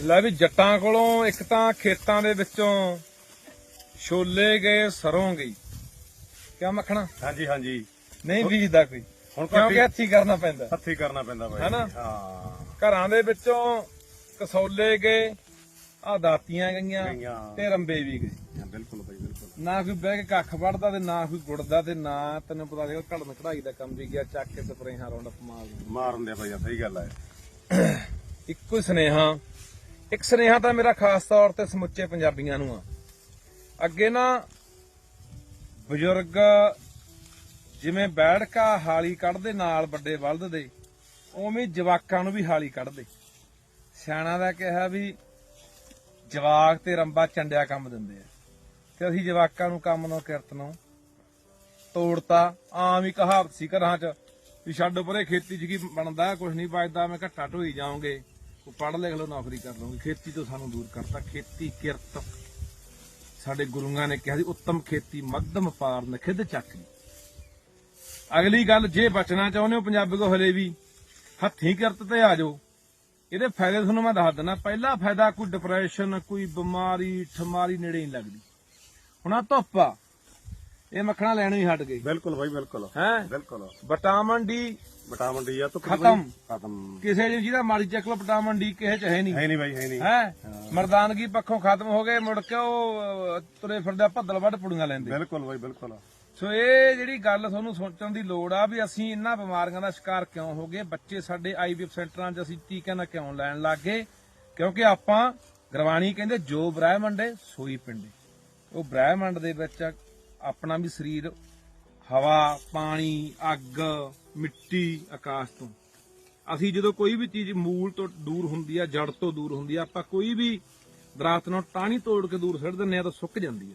ਲੈ ਵੀ ਜੱਟਾਂ ਕੋਲੋਂ ਇੱਕ ਤਾਂ ਖੇਤਾਂ ਦੇ ਵਿੱਚੋਂ ਛੋਲੇ ਗਏ ਸਰੋਂ ਗਈ। ਕਿਆ ਮੱਖਣਾ? ਹਾਂਜੀ ਹਾਂਜੀ। ਨਹੀਂ ਬੀਜਦਾ ਕੋਈ। ਹੁਣ ਕਿਉਂਕਿ ਹੱਥੀ ਕਰਨਾ ਪੈਂਦਾ। ਹੱਥੀ ਕਰਨਾ ਪੈਂਦਾ ਬਾਈ। ਹੈਨਾ? ਹਾਂ। ਘਰਾਂ ਦੇ ਵਿੱਚੋਂ ਕਸੌਲੇ ਗਏ ਆ ਦਾਤੀਆਂ ਗਈਆਂ। ਤੇ ਰੰਬੇ ਵੀ ਗਏ। ਬਿਲਕੁਲ ਬਾਈ ਬਿਲਕੁਲ। ਨਾ ਕੋਈ ਬਹਿ ਕੇ ਕੱਖ ਵੜਦਾ ਤੇ ਨਾ ਕੋਈ ਗੁੜਦਾ ਤੇ ਨਾ ਤੈਨੂੰ ਪਤਾ ਲੱਗਾ ਘੜਨ ਕਢਾਈ ਦਾ ਕੰਮ ਵੀ ਗਿਆ ਚੱਕ ਕੇ ਸਪਰੇਹਾਂ ਰੌਂਡ ਮਾਰ। ਮਾਰਨ ਦੇ ਬਾਈ ਸਹੀ ਗੱਲ ਹੈ ਇੱਕੋ ਸੁਨੇਹਾ। ਇੱਕ ਸੁਨੇਹਾ ਤਾਂ ਮੇਰਾ ਖਾਸ ਤੌਰ ਤੇ ਸਮੁੱਚੇ ਪੰਜਾਬੀਆਂ ਨੂੰ ਆ। ਅੱਗੇ ਨਾ, ਬਜ਼ੁਰਗ ਜਿਵੇਂ ਬੈਠਕਾ ਹਾਲੀ ਕੱਢਦੇ, ਨਾਲ ਵੱਡੇ ਬਲਦ ਦੇ ਉਵੇਂ ਜਵਾਕਾਂ ਨੂੰ ਵੀ ਹਾਲੀ ਕੱਢਦੇ। ਸਿਆਣਾ ਦਾ ਕਿਹਾ ਵੀ, ਜਵਾਕ ਤੇ ਰੰਬਾ ਚੰਡਿਆ ਕੰਮ ਦਿੰਦੇ ਆ। ਤੇ ਅਸੀਂ ਜਵਾਕਾਂ ਨੂੰ ਕੰਮ ਨੂੰ ਕਿਰਤ ਨੂੰ ਤੋੜਤਾ, ਆਮ ਹੀ ਕਹਾਵਤ ਸੀ ਘਰਾਂ 'ਚ ਵੀ ਛੱਡ ਪਰੇ ਖੇਤੀ 'ਚ ਕੀ ਬਣਦਾ ਕੁਝ ਨਹੀਂ ਬਚਦਾ ਮੈਂ ਘੱਟਾ ਢੋਈ ਜਾਓਗੇ। ਉਹ ਪੜ੍ਹ ਲਿਖ ਲਓ, ਨੌਕਰੀ ਕਰ ਲਓਗੇ। ਖੇਤੀ ਤੋਂ ਸਾਨੂੰ ਦੂਰ ਕਰਤਾ। ਖੇਤੀ ਕਿਰਤ। ਸਾਡੇ ਗੁਰੂਆਂ ਨੇ ਕਿਹਾ ਸੀ, ਉੱਤਮ ਖੇਤੀ ਮੱਧਮ ਪਾਰ ਨਖਿੱਧ ਚੱਕਰੀ ਅਗਲੀ ਗੱਲ, ਜੇ ਬਚਣਾ ਚਾਹੁੰਦੇ ਹੋ ਪੰਜਾਬੀ ਕੋ ਹਲੇ ਵੀ, ਹੱਥੀਂ ਕਿਰਤ ਤੇ ਆ ਜਾਓ। ਇਹਦੇ ਫਾਇਦੇ ਤੁਹਾਨੂੰ ਮੈਂ ਦੱਸ ਦਿੰਦਾ। ਪਹਿਲਾ ਫਾਇਦਾ, ਕੋਈ ਡਿਪਰੈਸ਼ਨ ਕੋਈ ਬਿਮਾਰੀ, ਠਮਾਰੀ ਨੇੜੇ ਨਹੀਂ ਲੱਗਦੀ। ਹੁਣ ਆ ਧੁੱਪ ਆ। ਇਹ ਮੱਖਣਾ ਲੈਣੋਂ ਹੀ ਹਟ ਗਈ। ਬਿਲਕੁਲ ਬਾਈ ਬਿਲਕੁਲ। ਹੈ? ਬਿਲਕੁਲ। ਵਿਟਾਮਿਨ ਡੀ ਵਿਟਾਮਿਨ ਡੀ ਆ ਤਾਂ ਖਤਮ। ਖਤਮ। ਕਿਸੇ ਜੀ ਜਿਹਦਾ ਮਾਰੀ ਚੱਕ ਲੋ ਵਿਟਾਮਿਨ ਡੀ ਕਿਸੇ ਚ ਹੈ ਨਹੀਂ। ਹੈ ਨਹੀਂ ਬਾਈ ਹੈ ਨਹੀਂ। ਹੈ? ਮਰਦਾਨਗੀ ਪੱਖੋਂ ਖਤਮ ਹੋ ਗਏ ਮੁੜ ਕੇ ਉਹ ਤੁਰੇ ਫਿਰਦੇ ਭੱਦਲ ਵੱਢ ਪੁੜੀਆਂ ਲੈਂਦੇ ਬਿਲਕੁਲ ਬਾਈ ਬਿਲਕੁਲ। ਸੋ ਇਹ ਜਿਹੜੀ ਗੱਲ ਤੁਹਾਨੂੰ ਸੋਚਣ ਦੀ ਲੋੜ ਆ ਵੀ ਅਸੀਂ ਇਹਨਾਂ ਬਿਮਾਰੀਆਂ ਦਾ ਸ਼ਿਕਾਰ ਕਿਉਂ ਹੋ ਗਏ? ਬੱਚੇ ਸਾਡੇ ਆਈਵੀਐਫ ਸੈਂਟਰਾਂ 'ਚ ਅਸੀਂ ਟੀਕਿਆਂ ਦਾ ਕਿਉਂ ਲੈਣ ਲੱਗ ਗਏ? ਕਿਉਂਕਿ ਆਪਾਂ ਗੁਰਬਾਣੀ ਕਹਿੰਦੇ ਜੋ ਬ੍ਰਹਿਮੰਡ ਹੈ ਸੋਈ ਪਿੰਡੇ ਉਹ ਬ੍ਰਹਿਮੰਡ ਦੇ ਵਿੱਚ ਆਪਣਾ ਵੀ ਸਰੀਰ ਹਵਾ, ਪਾਣੀ, ਅੱਗ, ਮਿੱਟੀ, ਆਕਾਸ਼ ਤੋਂ। ਅਸੀਂ ਜਦੋਂ ਕੋਈ ਵੀ ਚੀਜ਼ ਮੂਲ ਤੋਂ ਦੂਰ ਹੁੰਦੀ ਆ ਜੜ ਤੋਂ ਦੂਰ ਹੁੰਦੀ ਆ, ਆਪਾਂ ਕੋਈ ਵੀ ਦਰਖਤ ਨੂੰ ਟਾਹਣੀ ਤੋੜ ਕੇ ਦੂਰ ਸੁੱਟ ਦਿੰਦੇ ਆ ਤਾਂ ਸੁੱਕ ਜਾਂਦੀ ਆ।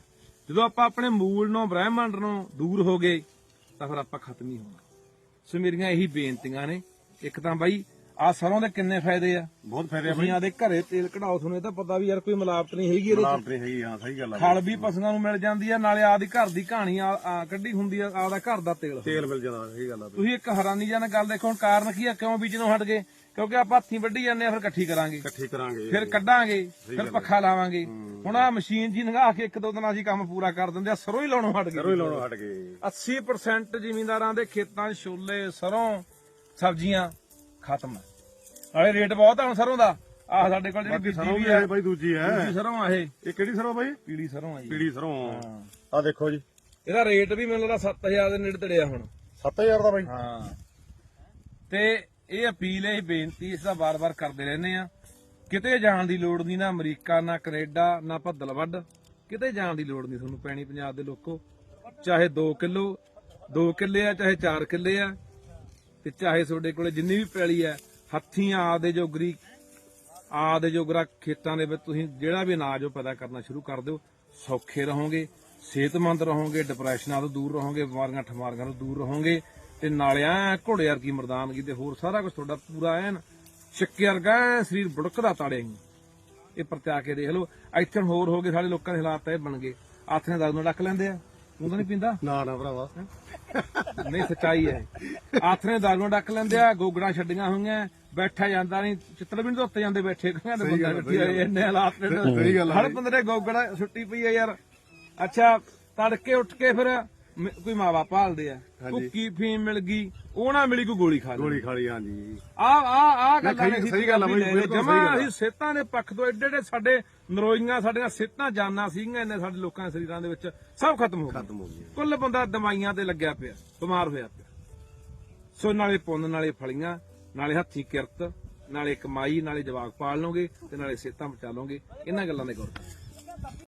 ਜਦੋਂ ਆਪਾਂ ਆਪਣੇ ਮੂਲ ਨੂੰ, ਬ੍ਰਹਿਮੰਡ ਨੂੰ ਦੂਰ ਹੋ ਗਏ, ਤਾਂ ਫਿਰ ਆਪਾਂ ਖਤਮ ਹੀ ਹੋਣਾ। ਸੋ ਮੇਰੀਆਂ ਇਹੀ ਬੇਨਤੀਆਂ ਨੇ। ਇੱਕ ਤਾਂ ਬਾਈ ਆ ਸਰੋਂ ਦੇ ਕਿੰਨੇ ਫਾਇਦੇ ਆ? ਬਹੁਤ ਫਾਇਦੇ ਆ ਤੁਸੀਂ ਬਾਈ ਆਦੇ ਘਰੇ ਤੇਲ ਕਢਾਓ ਤੁਹਾਨੂੰ ਇਹ ਤਾਂ ਪਤਾ ਵੀ ਯਾਰ ਕੋਈ ਮਿਲਾਵਟ ਨਹੀਂ ਹੈਗੀ ਇਹਦੇ ਚ। ਨਹੀਂ ਹੈਗੀ ਹਾਂ ਸਹੀ ਗੱਲ ਆ ਖਲ ਵੀ ਪਸ਼ੂਆਂ ਨੂੰ ਮਿਲ ਜਾਂਦੀ ਆ ਨਾਲੇ ਆਦੀ ਘਰ ਦੀ ਕਹਾਣੀ ਆ ਆ ਕੱਢੀ ਹੁੰਦੀ ਆ ਆਪਦਾ ਘਰ ਦਾ ਤੇਲ। ਤੇਲ ਮਿਲ ਜਾਂਦਾ ਸਹੀ ਗੱਲ ਆ ਬਾਈ। ਤੁਸੀਂ ਇੱਕ ਹੈਰਾਨੀਜਨਕ ਗੱਲ ਦੇਖੋ ਹੁਣ ਕਾਰਨ ਕੀ ਆ ਕਿਉਂ ਬੀਜਣੋਂ ਹਟ ਗਏ? ਕਿਉਂਕਿ ਆਪਾਂ ਹੱਥੀਂ ਵੱਢੀ ਜਾਂਦੇ ਆ ਫਿਰ ਇਕੱਠੀ ਕਰਾਂਗੇ। ਇਕੱਠੀ ਕਰਾਂਗੇ। ਫਿਰ ਕੱਢਾਂਗੇ ਫਿਰ ਪੱਖਾ ਲਾਵਾਂਗੇ। ਹੁਣ ਆ ਮਸ਼ੀਨ ਜੀ ਨਗਾ ਕੇ ਇੱਕ ਦੋ ਦਿਨਾਂ ਅਸੀਂ ਕੰਮ ਪੂਰਾ ਕਰ ਦਿੰਦੇ ਆ ਸਰੋਂ ਹੀ ਲਾਉਣੋਂ ਹਟ ਗਏ। ਹੀ ਲਾਉਣੋਂ ਹਟ ਗਏ। 80% ਜ਼ਿਮੀਂਦਾਰਾਂ ਦੇ ਖੇਤਾਂ 'ਚ ਛੋਲੇ ਸਰੋਂ ਸਬਜ਼ੀਆਂ ਖਤਮ ਹੈ। ਨਾਲੇ ਰੇਟ ਬਹੁਤ ਆ ਹੁਣ ਸਰੋਂ ਦਾ। ਆਹ ਸਾਡੇ ਕੋਲ ਜਿਹੜੀ ਸਰੋਂ ਵੀ ਵੀ ਹੈ ਬਾਈ ਦੂਜੀ ਹੈ। ਦੂਜੀ ਸਰੋਂ ਆ ਇਹ। ਇਹ ਕਿਹੜੀ ਸਰੋਂ ਬਾਈ? ਪੀਲੀ ਸਰੋਂ ਆ ਜੀ। ਪੀੜੀ ਸਰੋਂ ਹਾਂ। ਆ ਦੇਖੋ ਜੀ। ਇਹਦਾ ਰੇਟ ਵੀ ਮੈਨੂੰ ਲੱਗਦਾ 7000 ਦੇ ਨੇੜੇ ਤੜਿਆ ਹੁਣ। 7000 ਦਾ ਬਾਈ। ਹਾਂ। ਤੇ ਇਹ ਅਪੀਲ ਹੈ ਇਹ ਬੇਨਤੀ ਇਸ ਦਾ ਵਾਰ-ਵਾਰ ਕਰਦੇ ਰਹਿੰਦੇ ਆ ਕਿਤੇ ਜਾਣ ਦੀ ਲੋੜ ਨਹੀਂ ਨਾ ਅਮਰੀਕਾ ਨਾ ਕੈਨੇਡਾ ਨਾ ਭੱਦਲ ਵੱਡ ਕਿਤੇ ਜਾਣ ਦੀ ਲੋੜ ਨਹੀਂ ਤੁਹਾਨੂੰ ਪੈਣੀ ਪੰਜਾਬ ਦੇ ਲੋਕੋ। ਚਾਹੇ 2 ਕਿਲੋ 2 ਕਿੱਲੇ ਆ ਚਾਹੇ 4 ਕਿੱਲੇ ਆ। ਤੇ ਚਾਹੇ ਤੁਹਾਡੇ ਕੋਲੇ ਜਿੰਨੀ ਵੀ ਪੈਲੀ ਹੈ, ਹੱਥੀਂ ਆਪਦੇ ਜੋਗਰੀ ਆਪਦੇ ਜੋਗਰਾ ਖੇਤਾਂ ਦੇ ਵਿੱਚ ਤੁਸੀਂ ਜਿਹੜਾ ਵੀ ਅਨਾਜ ਉਹ ਪੈਦਾ ਕਰਨਾ ਸ਼ੁਰੂ ਕਰ ਦਿਓ। ਸੌਖੇ ਰਹੋਗੇ, ਸਿਹਤਮੰਦ ਰਹੋਗੇ ਡਿਪਰੈਸ਼ਨਾਂ ਤੋਂ ਦੂਰ ਰਹੋਗੇ, ਬਿਮਾਰੀਆਂ, ਠਮਾਰੀਆਂ ਤੋਂ ਦੂਰ ਰਹੋਗੇ ਤੇ ਨਾਲੇ ਐ ਘੋੜੇ ਵਰਗੀ ਮਰਦਾਨਗੀ ਤੇ ਹੋਰ ਸਾਰਾ ਕੁਝ ਤੁਹਾਡਾ ਪੂਰਾ ਐਨ ਛੱਕੇ ਵਰਗਾ ਸਰੀਰ ਬੁੜਕਦਾ ਤਾੜੇਗੀ ਇਹ ਪਰਤਿਆ ਕੇ ਦੇਖ ਲਓ, ਇੱਥੇ ਹੋਰ ਹੋ ਗਏ, ਸਾਡੇ ਲੋਕਾਂ ਦੇ ਹਾਲਾਤ ਇਹ ਬਣ ਗਏ। ਆਥਣੇ ਦਰਦ ਨੂੰ ਰੱਖ ਲੈਂਦੇ ਆ। ਤੂੰ ਤਾਂ ਨਹੀਂ ਪੀਂਦਾ? ਨਾ ਨਾ ਭਰਾਵਾ। ਨਹੀਂ ਸੱਚਾਈ ਹੈ। ਆਥਰੇ ਦਾਰੂ ਡੱਕ ਲੈਂਦੇ ਆ ਗੋਗੜਾਂ ਛੱਡੀਆਂ ਹੋਈਆਂ ਬੈਠਾ ਜਾਂਦਾ ਨਹੀਂ ਚਿੱਤਰ ਵੀ ਨਹੀਂ ਧੁੱਤੇ ਜਾਂਦੇ ਬੈਠੇ ਕਹਿੰਦੇ ਬੰਦਾ ਬੈਠੀ ਆ ਇੰਨੇ ਹਾਲਾਤ ਨੇ ਸਹੀ ਗੱਲ ਹਰ ਬੰਦੇ ਦੇ ਗੋਗੜਾ ਛੁੱਟੀ ਪਈ ਆ ਯਾਰ। ਅੱਛਾ ਤੜਕੇ ਉੱਠ ਕੇ ਫਿਰ ਮ- ਕੋਈ ਮਾਵਾ ਭਾਲਦੇ ਆ। ਕੁੱਕੀ ਫੀਮ ਮਿਲ ਗਈ ਉਹ ਨਾ ਮਿਲੀ ਕੋਈ ਗੋਲੀ ਖਾ ਲਈ ਗੋਲੀ ਖਾਲੀ ਹਾਂਜੀ। ਆ ਆ ਆ ਗੱਲਾਂ ਸਹੀ- ਨੇ ਸਹੀ ਗੱਲ ਆ ਬਈ, ਬਿਲਕੁਲ ਸਹੀ ਜਮਾ ਗੱਲ ਆ। ਅਸੀਂ ਸਿਹਤਾਂ ਦੇ ਪੱਖ ਤੋਂ ਏਡੇ ਏਡੇ ਸਾਡੇ ਨਰੋਈਆਂ ਸਾਡੀਆਂ ਸਿਹਤਾਂ ਜਾਨਾਂ ਸੀਗੀਆਂ ਇੰਨੇ ਸਾਡੇ ਲੋਕਾਂ ਦੇ ਸਰੀਰਾਂ ਦੇ ਵਿੱਚ ਸਭ ਖਤਮ ਹੋ ਗਏ ਖਤਮ ਹੋ ਗਈ ਕੁੱਲ ਬੰਦਾ ਦਵਾਈਆਂ ਤੇ ਲੱਗਿਆ ਪਿਆ ਬਿਮਾਰ ਹੋਇਆ ਪਿਆ। ਸੋ ਨਾਲੇ ਪੁੰਨ ਨਾਲੇ ਫਲੀਆਂ ਨਾਲੇ ਹੱਥੀ ਕਿਰਤ ਨਾਲੇ ਕਮਾਈ ਨਾਲੇ ਜਵਾਕ ਪਾਲ ਲਓਗੇ ਤੇ ਨਾਲੇ ਸਿਹਤਾਂ ਬਚਾ ਲਓਗੇ ਇਹਨਾਂ ਗੱਲਾਂ ਦੇ ਗੌਰ। ਕਰੋ